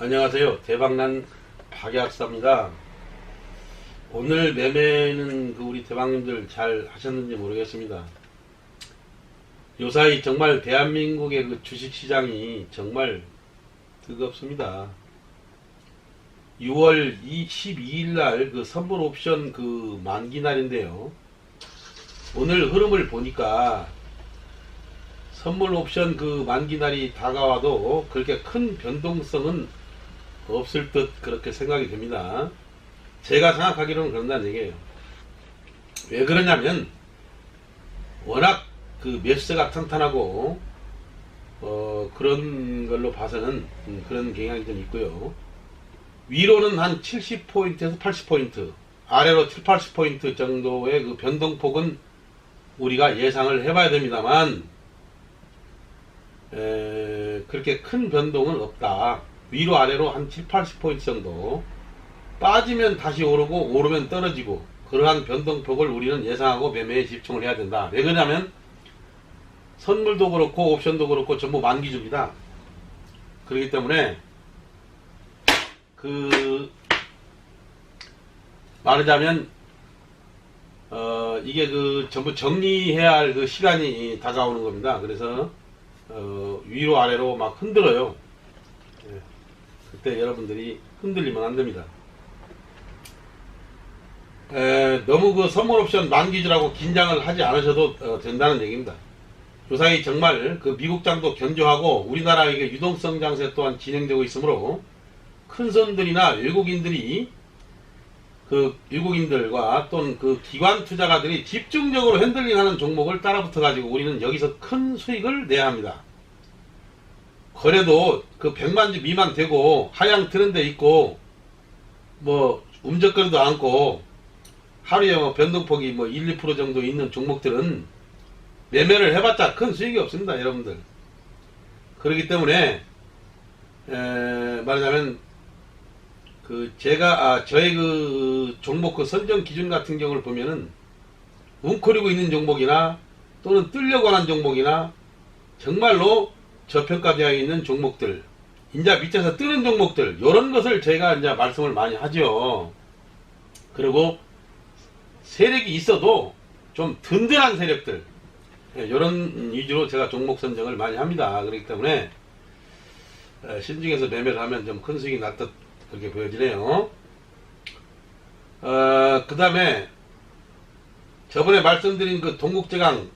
안녕하세요. 대박난 박약사입니다. 오늘 매매는 그 우리 대박님들 잘 하셨는지 모르겠습니다. 요사이 정말 대한민국의 그 주식시장이 정말 뜨겁습니다. 6월 12일 날 그 선물 옵션 그 만기 날인데요. 오늘 흐름을 보니까 선물 옵션 그 만기 날이 다가와도 그렇게 큰 변동성은 없을 듯 그렇게 생각이 됩니다. 제가 생각하기로는 그런다는 얘기예요. 왜 그러냐면 워낙 그 매수세가 탄탄하고 어 그런 걸로 봐서는 음, 그런 경향이 좀 있고요. 위로는 한 70포인트에서 80포인트, 아래로 7, 80포인트 정도의 그 변동폭은 우리가 예상을 해봐야 됩니다만 에, 그렇게 큰 변동은 없다. 위로 아래로 한 7, 80포인트 정도 빠지면 다시 오르고 오르면 떨어지고 그러한 변동폭을 우리는 예상하고 매매에 집중을 해야 된다. 왜 그러냐면 선물도 그렇고 옵션도 그렇고 전부 만기주입니다. 그렇기 때문에 그 말하자면 어 이게 그 전부 정리해야 할 그 시간이 다가오는 겁니다. 그래서 어 위로 아래로 막 흔들어요. 예. 그때 여러분들이 흔들리면 안 됩니다. 에, 너무 그 선물 옵션 만기주라고 긴장을 하지 않으셔도 어, 된다는 얘기입니다. 요사이 정말 그 미국장도 견조하고 우리나라의 유동성 장세 또한 진행되고 있으므로 큰 손들이나 외국인들이 그 외국인들과 또는 그 기관 투자가들이 집중적으로 핸들링하는 종목을 따라붙어 가지고 우리는 여기서 큰 수익을 내야 합니다. 거래도 그 100만 주 미만 되고 하향 트렌드 있고 뭐 움적거리도 않고 하루에 뭐 변동폭이 뭐 1, 2% 정도 있는 종목들은 매매를 해봤자 큰 수익이 없습니다, 여러분들. 그렇기 때문에 에, 말하자면 그 제가 아 저의 그 종목 그 선정 기준 같은 경우를 보면은 웅크리고 있는 종목이나 또는 뜨려고 하는 종목이나 정말로 저평가되어 있는 종목들 인자 밑에서 뜨는 종목들 이런 것을 제가 이제 말씀을 많이 하죠. 그리고 세력이 있어도 좀 든든한 세력들 이런 위주로 제가 종목 선정을 많이 합니다. 그렇기 때문에 에, 신중해서 매매를 하면 좀 큰 수익이 났듯 그렇게 보여지네요. 어, 그 다음에 저번에 말씀드린 그 동국제강,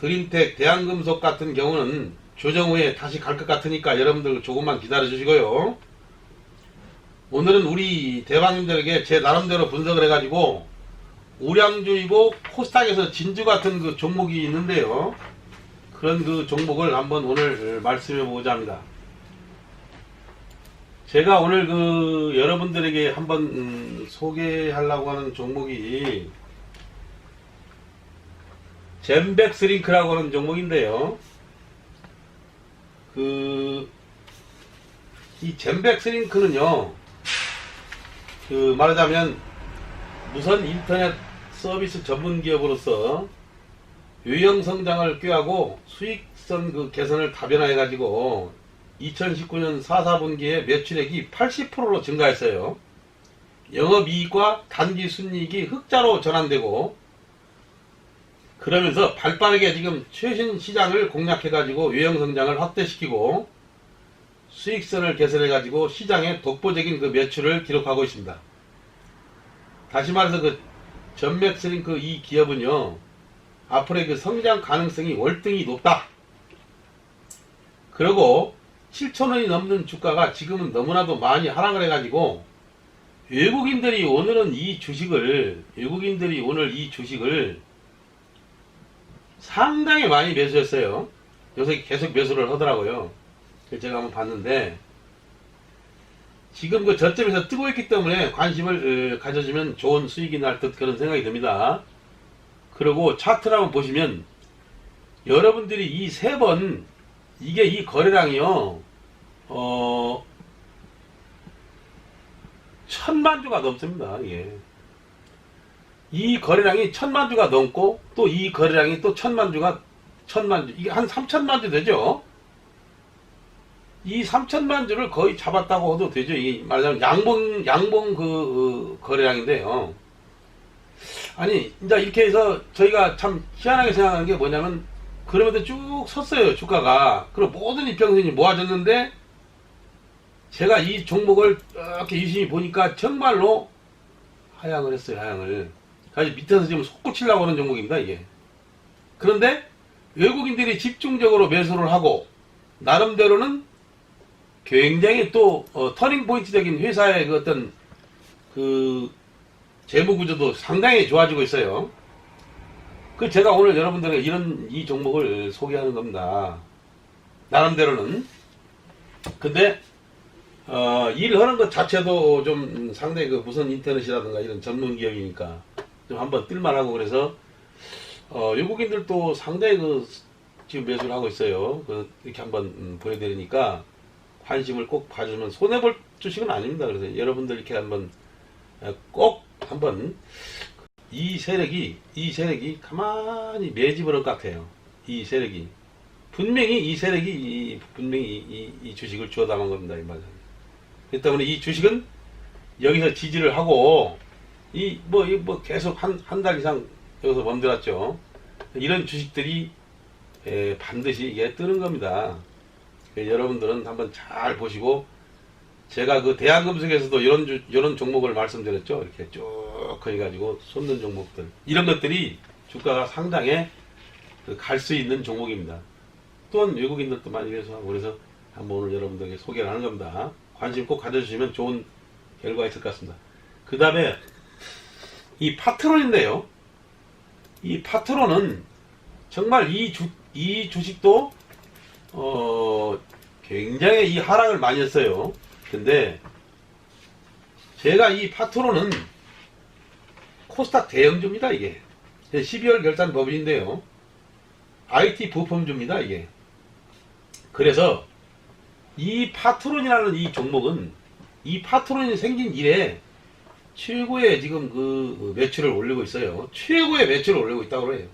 드림텍, 대한금속 같은 경우는 조정 후에 다시 갈 것 같으니까 여러분들 조금만 기다려 주시고요. 오늘은 우리 대방님들에게 제 나름대로 분석을 해가지고 우량주이고 코스닥에서 진주 같은 그 종목이 있는데요. 그런 그 종목을 한번 오늘 말씀해 보고자 합니다. 제가 오늘 그 여러분들에게 한번 음, 소개하려고 하는 종목이 젠백스링크라고 하는 종목인데요. 그, 이 젠백스링크는요, 그 말하자면 무선 인터넷 서비스 전문 기업으로서 유형 성장을 꾀하고 수익성 그 개선을 다변화해 가지고 2019년 4, 4분기에 매출액이 80%로 증가했어요. 영업이익과 단기 순이익이 흑자로 전환되고 그러면서 발빠르게 지금 최신 시장을 공략해가지고 유형 성장을 확대시키고 수익성을 개선해가지고 시장에 독보적인 그 매출을 기록하고 있습니다. 다시 말해서 그 전맥스링크 이 기업은요 앞으로의 그 성장 가능성이 월등히 높다. 그리고 7천원이 넘는 주가가 지금은 너무나도 많이 하락을 해가지고 외국인들이 오늘은 이 주식을 외국인들이 오늘 이 주식을 상당히 많이 매수했어요. 요새 계속 매수를 하더라고요. 제가 한번 봤는데 지금 그 저점에서 뜨고 있기 때문에 관심을 어, 가져주면 좋은 수익이 날 듯 그런 생각이 듭니다. 그리고 차트를 한번 보시면 여러분들이 이 세 번 이게 이 거래량이요, 어, 천만 주가 넘습니다. 이게. 이 거래량이 천만 주가 넘고 또 이 거래량이 또 천만 주가 천만 주 이게 한 삼천만 주 되죠. 이 삼천만 주를 거의 잡았다고 해도 되죠. 이 말하자면 양봉 양봉 그 어, 거래량인데요. 아니 이제 이렇게 해서 저희가 참 희한하게 생각하는 게 뭐냐면 그러면서 쭉 섰어요 주가가 그리고 모든 이평선이 모아졌는데 제가 이 종목을 이렇게 유심히 보니까 정말로 하향을 했어요 하향을 아주 밑에서 지금 솟구치려고 하는 종목입니다 이게 그런데 외국인들이 집중적으로 매수를 하고 나름대로는 굉장히 또 어, 터닝 포인트적인 회사의 그 어떤 그 재무 구조도 상당히 좋아지고 있어요. 그 제가 오늘 여러분들에게 이런 이 종목을 소개하는 겁니다. 나름대로는. 근데 어, 일하는 것 자체도 좀 상당히 그 무선 인터넷이라든가 이런 전문 기업이니까 좀 한번 뜰만하고 그래서 어, 외국인들도 상당히 그 지금 매수를 하고 있어요. 그 이렇게 한번 음, 보여드리니까 관심을 꼭 봐주면 손해볼 주식은 아닙니다. 그래서 여러분들 이렇게 한번 어, 꼭 한번 이 세력이 이 세력이 가만히 매집을 할 것 같아요. 이 세력이 분명히 이 세력이 이, 분명히 이, 이 주식을 주워 담은 겁니다. 이 말은. 그렇기 때문에 이 주식은 여기서 지지를 하고 이뭐이뭐 계속 한 한 달 이상 여기서 멈들었죠. 이런 주식들이 에, 반드시 이게 뜨는 겁니다. 그 여러분들은 한번 잘 보시고 제가 그 대한 금속에서도 이런 주- 이런 종목을 말씀드렸죠. 이렇게 쭉 해가지고 솟는 종목들 이런 것들이 주가가 상당히 그 갈수 있는 종목입니다. 또한 외국인들도 많이 매수하고 그래서 한번 오늘 여러분들에게 소개를 하는 겁니다. 관심 꼭 가져주시면 좋은 결과가 있을 것 같습니다. 그 다음에 이 파트론인데요. 이 파트론은 정말 이 주, 이 주식도 어, 굉장히 이 하락을 많이 했어요. 근데 제가 이 파트로는 코스닥 대형주입니다, 이게. 12월 결산 법인인데요. IT 부품주입니다, 이게. 그래서 이 파트론이라는 이 종목은 이 파트론이 생긴 이래 최고의 지금 그 매출을 올리고 있어요. 최고의 매출을 올리고 있다고 해요.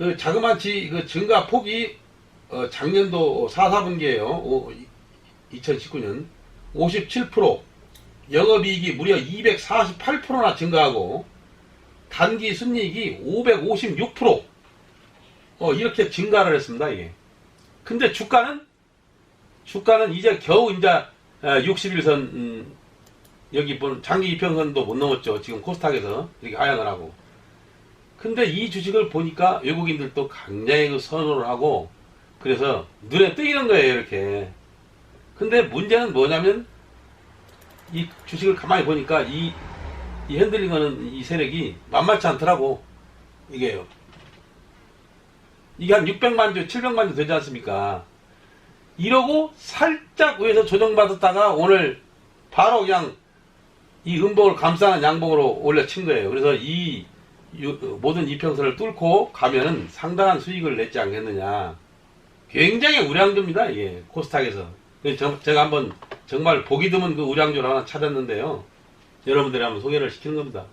그 자그마치 그 증가 폭이 어, 작년도 4, 4분기에요. 2019년 57% 영업이익이 무려 248%나 증가하고 단기 순이익이 556% 어, 이렇게 증가를 했습니다. 이게. 근데 주가는 주가는 이제 겨우 이제 61선 음, 여기 뭐 장기 이평선도 못 넘었죠. 지금 코스닥에서 이렇게 하향을 하고. 근데 이 주식을 보니까 외국인들도 굉장히 그 선호를 하고 그래서 눈에 띄는 거예요 이렇게. 근데 문제는 뭐냐면 이 주식을 가만히 보니까 이, 이 핸들링하는 이 세력이 만만치 않더라고 이게요. 이게 한 600만 주 700만 주 되지 않습니까? 이러고 살짝 위에서 조정받았다가 오늘 바로 그냥 이 음봉을 감싸는 양봉으로 올려친 거예요. 그래서 이 유- 모든 이평선을 뚫고 가면은 상당한 수익을 냈지 않겠느냐. 굉장히 우량주입니다, 이게, 코스닥에서. 저- 제가 한번 정말 보기 드문 그 우량주를 하나 찾았는데요. 여러분들이 한번 소개를 시키는 겁니다.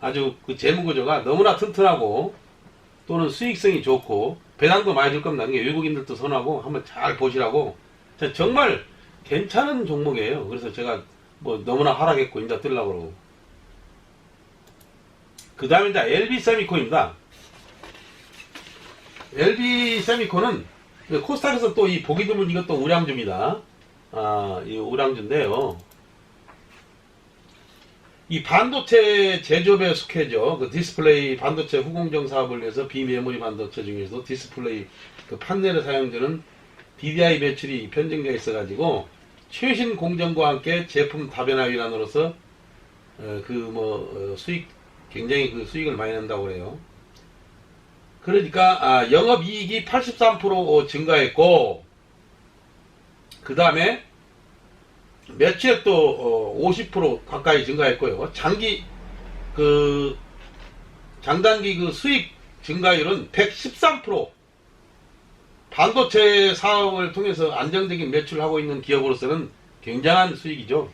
아주 그 재무구조가 너무나 튼튼하고 또는 수익성이 좋고 배당도 많이 줄 겁니다. 이게 외국인들도 선호하고 한번 잘 보시라고. 자, 정말 괜찮은 종목이에요. 그래서 제가 뭐 너무나 하락했고 이제 뜨려고 그러고. 그 다음에 이제 LB 세미콘입니다. LB 세미콘은 그 코스닥에서 또 이 보기 드문 이것도 우량주입니다. 아, 이 우량주인데요. 이 반도체 제조업에 속해죠. 그 디스플레이 반도체 후공정 사업을 위해서 비메모리 반도체 중에서도 디스플레이 그 판넬에 사용되는 DDI 매출이 편정되어 있어가지고 최신 공정과 함께 제품 다변화 위란으로서 그 뭐 수익 굉장히 그 수익을 많이 낸다고 그래요. 그러니까 아, 영업이익이 83% 증가했고 그 다음에 매출액도 50% 가까이 증가했고요. 장기 그 장단기 그 수익 증가율은 113% 반도체 사업을 통해서 안정적인 매출을 하고 있는 기업으로서는 굉장한 수익이죠.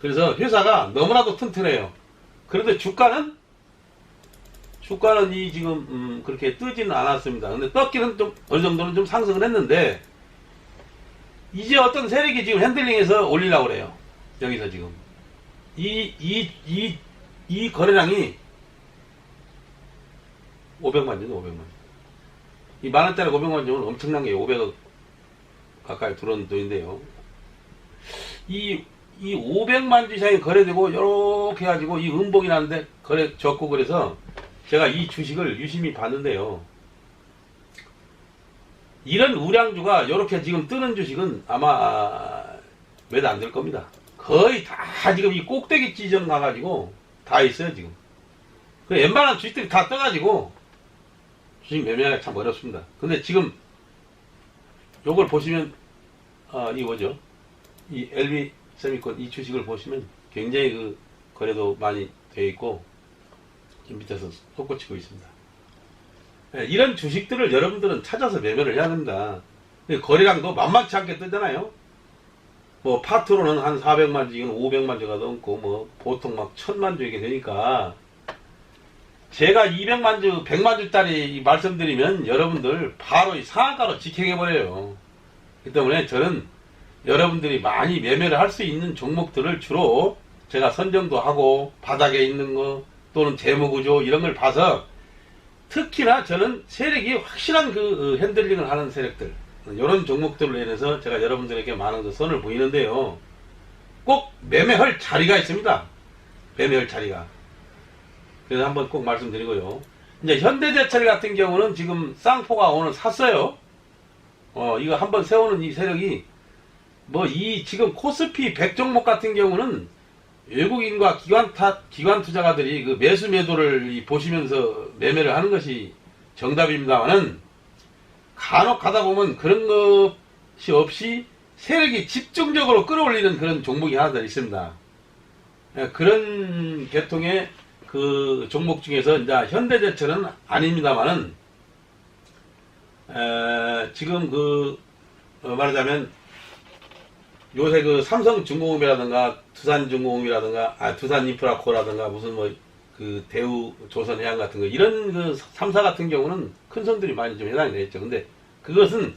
그래서 회사가 너무나도 튼튼해요. 그런데 주가는 주가는 이 지금 음, 그렇게 뜨지는 않았습니다. 근데 떴기는 좀 어느 정도는 좀 상승을 했는데 이제 어떤 세력이 지금 핸들링해서 올리려고 그래요. 여기서 지금 이 이 이 이 거래량이 500만 원, 500만 원. 이 만원짜리 500만 원은 엄청난 게 500억 가까이 들어온 돈인데요. 이, 이 500만 주 이상이 거래되고, 요렇게 해가지고, 이 음봉이 나는데, 거래 적고 그래서, 제가 이 주식을 유심히 봤는데요. 이런 우량주가 요렇게 지금 뜨는 주식은 아마 매도 안될 겁니다. 거의 다 지금 이 꼭대기 지점 가가지고, 다 있어요, 지금. 그 웬만한 주식들이 다 떠가지고, 주식 매매하기 참 어렵습니다. 근데 지금 요걸 보시면 아, 이 뭐죠? 이 LB 세미콘 이 주식을 보시면 굉장히 그 거래도 많이 되어 있고 밑에서 솟구치고 있습니다. 예, 이런 주식들을 여러분들은 찾아서 매매를 해야 됩니다. 근데 거래량도 만만치 않게 뜨잖아요. 뭐 파트로는 한 400만 주, 이건 500만 주가 넘고 뭐 보통 막 1000만 주 이렇게 되니까 제가 200만 주, 100만 주짜리 말씀드리면 여러분들 바로 이 상한가로 직행해 버려요. 그 때문에 저는 여러분들이 많이 매매를 할 수 있는 종목들을 주로 제가 선정도 하고 바닥에 있는 거 또는 재무구조 이런 걸 봐서 특히나 저는 세력이 확실한 그 어, 핸들링을 하는 세력들 이런 종목들로 인해서 제가 여러분들에게 많은 그 선을 보이는데요. 꼭 매매할 자리가 있습니다. 매매할 자리가. 그래서 한번 꼭 말씀드리고요. 이제 현대제철 같은 경우는 지금 쌍포가 오늘 샀어요. 어, 이거 한번 세우는 이 세력이 뭐 이 지금 코스피 100 종목 같은 경우는 외국인과 기관 타, 기관 투자가들이 그 매수 매도를 이 보시면서 매매를 하는 것이 정답입니다만은 간혹 가다 보면 그런 것이 없이 세력이 집중적으로 끌어올리는 그런 종목이 하나 더 있습니다. 예, 그런 계통의 그 종목 중에서 이제 현대제철은 아닙니다만은 에, 지금 그 어, 말하자면 요새 그 삼성중공업이라든가 두산중공업이라든가 아 두산인프라코라든가 무슨 뭐 그 대우 조선해양 같은 거 이런 그 3사 같은 경우는 큰 손들이 많이 좀 해당이 되겠죠. 근데 그것은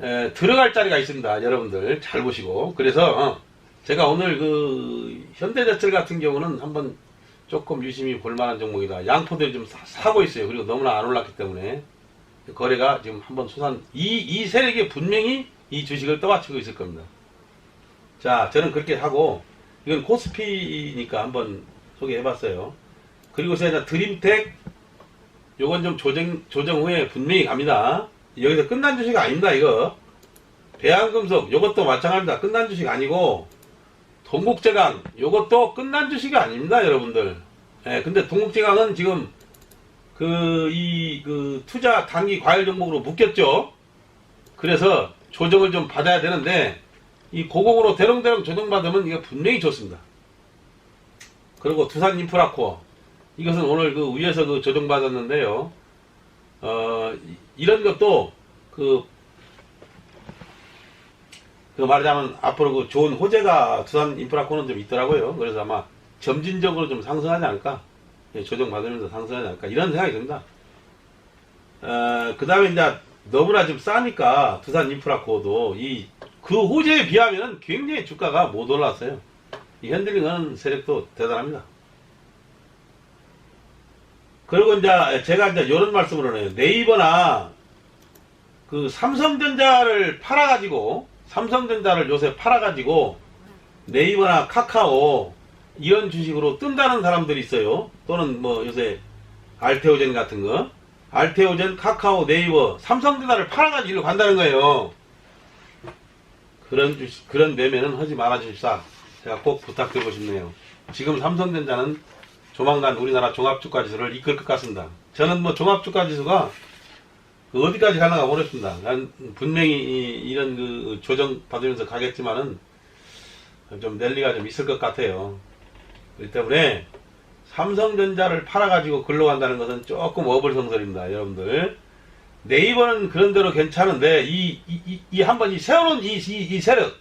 에, 들어갈 자리가 있습니다. 여러분들 잘 보시고 그래서 어, 제가 오늘 그 현대제철 같은 경우는 한번 조금 유심히 볼만한 종목이다. 양포들이 좀 사, 고 있어요. 그리고 너무나 안 올랐기 때문에 거래가 지금 한번 수산 이, 이 세력이 분명히 이 주식을 떠받치고 있을 겁니다. 자, 저는 그렇게 하고 이건 코스피니까 한번 소개해봤어요. 그리고 제가 드림텍 요건 좀 조정 조정 후에 분명히 갑니다. 여기서 끝난 주식 아닙니다. 이거 대한금속 요것도 마찬가지입니다. 끝난 주식 아니고 동국제강 요것도 끝난 주식이 아닙니다 여러분들 예, 근데 동국제강은 지금 그 이 그 투자 단기 과열 종목으로 묶였죠 그래서 조정을 좀 받아야 되는데 이 고공으로 대롱대롱 조정받으면 이게 분명히 좋습니다 그리고 두산 인프라코어 이것은 오늘 그 위에서 그 조정받았는데요 어 이- 이런 것도 그 그 말하자면 앞으로 그 좋은 호재가 두산 인프라코는 좀 있더라고요. 그래서 아마 점진적으로 좀 상승하지 않을까? 예, 조정받으면서 상승하지 않을까? 이런 생각이 듭니다. 어, 그 다음에 이제 너무나 좀 싸니까 두산 인프라코도 이 그 호재에 비하면 굉장히 주가가 못 올랐어요. 이 핸들링 하는 세력도 대단합니다. 그리고 이제 제가 이제 이런 말씀을 해요. 네이버나 그 삼성전자를 팔아가지고 삼성전자를 요새 팔아가지고 네이버나 카카오 이런 주식으로 뜬다는 사람들이 있어요. 또는 뭐 요새 알테오젠 같은 거 알테오젠, 카카오, 네이버 삼성전자를 팔아가지고 일로 간다는 거예요. 그런 주식 그런 매매는 하지 말아 주십사. 제가 꼭 부탁드리고 싶네요. 지금 삼성전자는 조만간 우리나라 종합주가지수를 이끌 것 같습니다. 저는 뭐 종합주가지수가 그 어디까지 가나가 모르겠습니다. 난 분명히 이, 런 그 조정 받으면서 가겠지만은 좀 랠리가 좀 있을 것 같아요. 그렇기 때문에 삼성전자를 팔아가지고 글로 간다는 것은 조금 어불성설입니다, 여러분들. 네이버는 그런 대로 괜찮은데 이 이 한번이 세워놓은 이, 이, 이 세력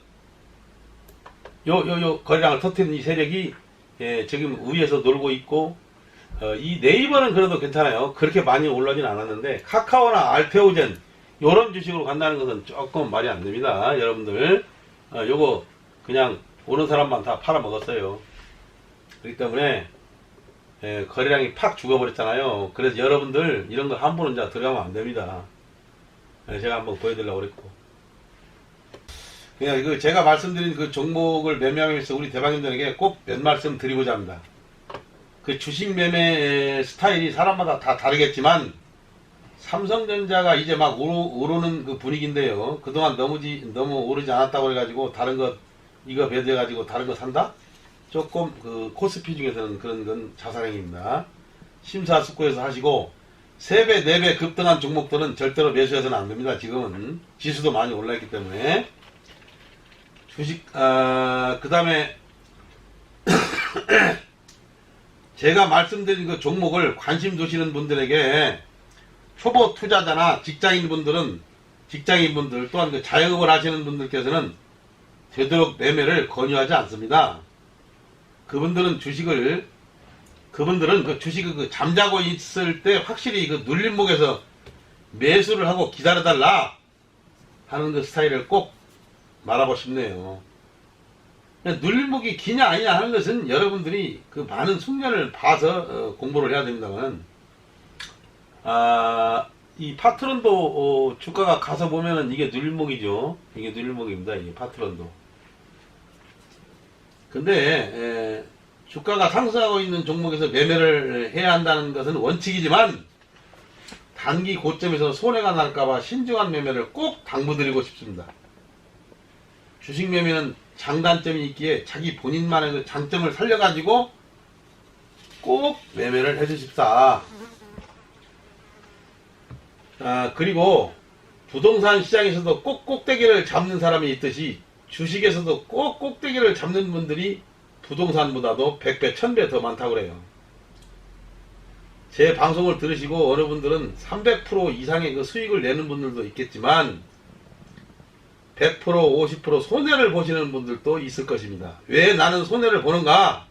요 요 요 거래량을 터뜨리는 이 세력이 예, 지금 위에서 놀고 있고 어, 이 네이버는 그래도 괜찮아요. 그렇게 많이 올라진 않았는데 카카오나 알테오젠 요런 주식으로 간다는 것은 조금 말이 안 됩니다. 여러분들 어, 요거 그냥 오는 사람만 다 팔아먹었어요. 그렇기 때문에 예, 거래량이 팍 죽어버렸잖아요. 그래서 여러분들 이런 거 함부로 이제 들어가면 안 됩니다. 예, 제가 한번 보여드리려고 그랬고. 그냥 그 제가 말씀드린 그 종목을 매매하면서 우리 대방님들에게 꼭 몇 말씀 드리고자 합니다. 그 주식 매매 스타일이 사람마다 다 다르겠지만 삼성전자가 이제 막 오르, 오르는 그 분위기인데요. 그동안 너무지, 너무 오르지 않았다고 해가지고 다른 것, 이거 배제해가지고 다른 거 산다? 조금 그 코스피 중에서는 그런 건 자살행위입니다. 심사숙고해서 하시고 3배, 4배 급등한 종목들은 절대로 매수해서는 안 됩니다. 지금은 지수도 많이 올라있기 때문에 주식 아, 그 다음에 제가 말씀드린 그 종목을 관심 두시는 분들에게 초보 투자자나 직장인 분들은 직장인 분들 또한 그 자영업을 하시는 분들께서는 되도록 매매를 권유하지 않습니다. 그분들은 주식을 그분들은 그 주식을 그 잠자고 있을 때 확실히 그 눌림목에서 매수를 하고 기다려달라 하는 그 스타일을 꼭 말하고 싶네요. 눌림목이 기냐 아니냐 하는 것은 여러분들이 그 많은 숙련을 봐서 어, 공부를 해야 됩니다만 아, 이 파트론도 어, 주가가 가서 보면은 이게 눌림목이죠. 이게 눌림목입니다. 이게 파트론도. 근데 에, 주가가 상승하고 있는 종목에서 매매를 해야 한다는 것은 원칙이지만 단기 고점에서 손해가 날까봐 신중한 매매를 꼭 당부드리고 싶습니다. 주식 매매는 장단점이 있기에 자기 본인만의 그 장점을 살려가지고 꼭 매매를 해주십사. 아, 그리고 부동산 시장에서도 꼭 꼭대기를 잡는 사람이 있듯이 주식에서도 꼭 꼭대기를 잡는 분들이 부동산보다도 100배, 1000배 더 많다고 그래요. 제 방송을 들으시고 어느 분들은 300% 이상의 그 수익을 내는 분들도 있겠지만 100% 50% 손해를 보시는 분들도 있을 것입니다. 왜 나는 손해를 보는가?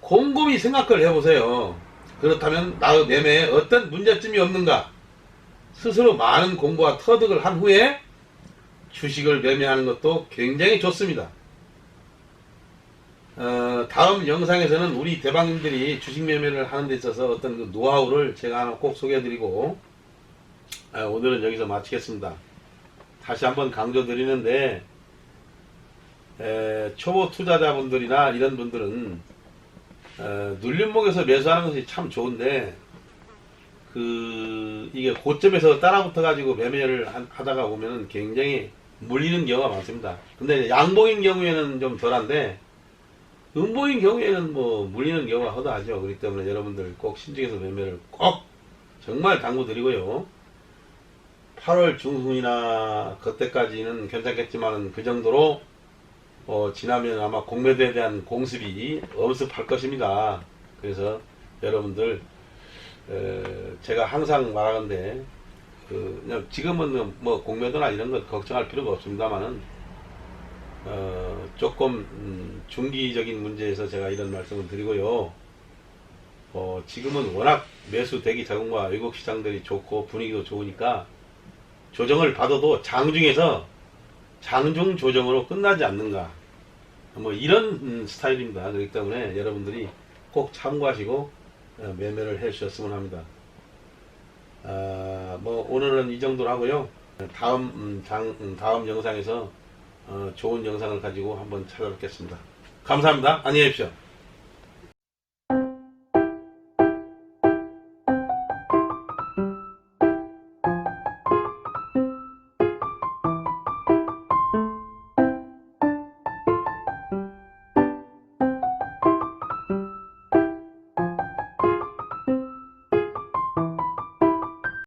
곰곰이 생각을 해보세요. 그렇다면 나의 매매에 어떤 문제점이 없는가? 스스로 많은 공부와 터득을 한 후에 주식을 매매하는 것도 굉장히 좋습니다. 어, 다음 영상에서는 우리 대방님들이 주식 매매를 하는 데 있어서 어떤 그 노하우를 제가 하나 꼭 소개해 드리고 아, 오늘은 여기서 마치겠습니다. 다시 한번 강조드리는데 에, 초보 투자자분들이나 이런 분들은 어, 눌림목에서 매수하는 것이 참 좋은데 그 이게 고점에서 따라붙어 가지고 매매를 한- 하다가 보면은 굉장히 물리는 경우가 많습니다. 근데 양봉인 경우에는 좀 덜한데 음봉인 경우에는 뭐 물리는 경우가 허다하죠. 그렇기 때문에 여러분들 꼭 신중해서 매매를 꼭 정말 당부드리고요. 8월 중순이나 그때까지는 괜찮겠지만 그 정도로 어, 지나면 아마 공매도에 대한 공습이 엄습할 것입니다. 그래서 여러분들 에, 제가 항상 말하건데 그 지금은 뭐 공매도나 이런 것 걱정할 필요가 없습니다만은 어, 조금 음, 중기적인 문제에서 제가 이런 말씀을 드리고요. 어, 지금은 워낙 매수 대기 자금과 외국 시장들이 좋고 분위기도 좋으니까 조정을 받아도 장중에서 장중 조정으로 끝나지 않는가. 뭐 이런 음, 스타일입니다. 그렇기 때문에 여러분들이 꼭 참고하시고 어, 매매를 해 주셨으면 합니다. 아, 뭐 오늘은 이 정도로 하고요. 다음 음, 장, 음, 다음 영상에서 어, 좋은 영상을 가지고 한번 찾아뵙겠습니다. 감사합니다. 안녕히 계십시오.